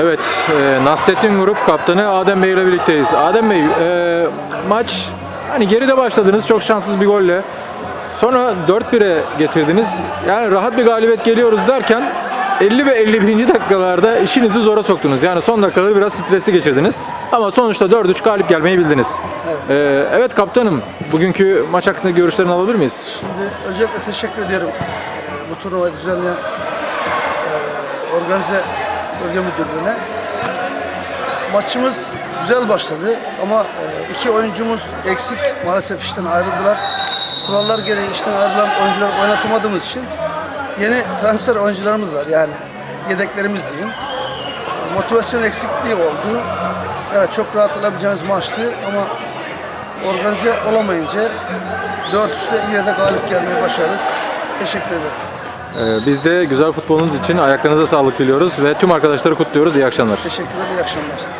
Evet, e, Nasrettin Grup Kaptanı Adem Bey ile birlikteyiz. Adem Bey, e, maç hani geride başladınız çok şanssız bir golle. Sonra 4-1'e getirdiniz. Yani rahat bir galibiyet geliyoruz derken 50 ve 51. dakikalarda işinizi zora soktunuz. Yani son dakikaları biraz stresli geçirdiniz. Ama sonuçta 4-3 galip gelmeyi bildiniz. Evet. evet kaptanım, bugünkü maç hakkında görüşlerini alabilir miyiz? Şimdi öncelikle teşekkür ediyorum e, bu turnuvayı düzenleyen e, organize bölge müdürlüğüne. Maçımız güzel başladı ama e, iki oyuncumuz eksik maalesef işten ayrıldılar. Kurallar gereği işten ayrılan oyuncular oynatamadığımız için yeni transfer oyuncularımız var yani yedeklerimiz diyeyim. Motivasyon eksikliği oldu. Evet çok rahat alabileceğimiz maçtı ama organize olamayınca 4-3'te yine de galip gelmeyi başardık. Teşekkür ederim. E, biz de güzel futbolunuz için ayaklarınıza sağlık diliyoruz ve tüm arkadaşları kutluyoruz. İyi akşamlar. Teşekkürler, iyi akşamlar.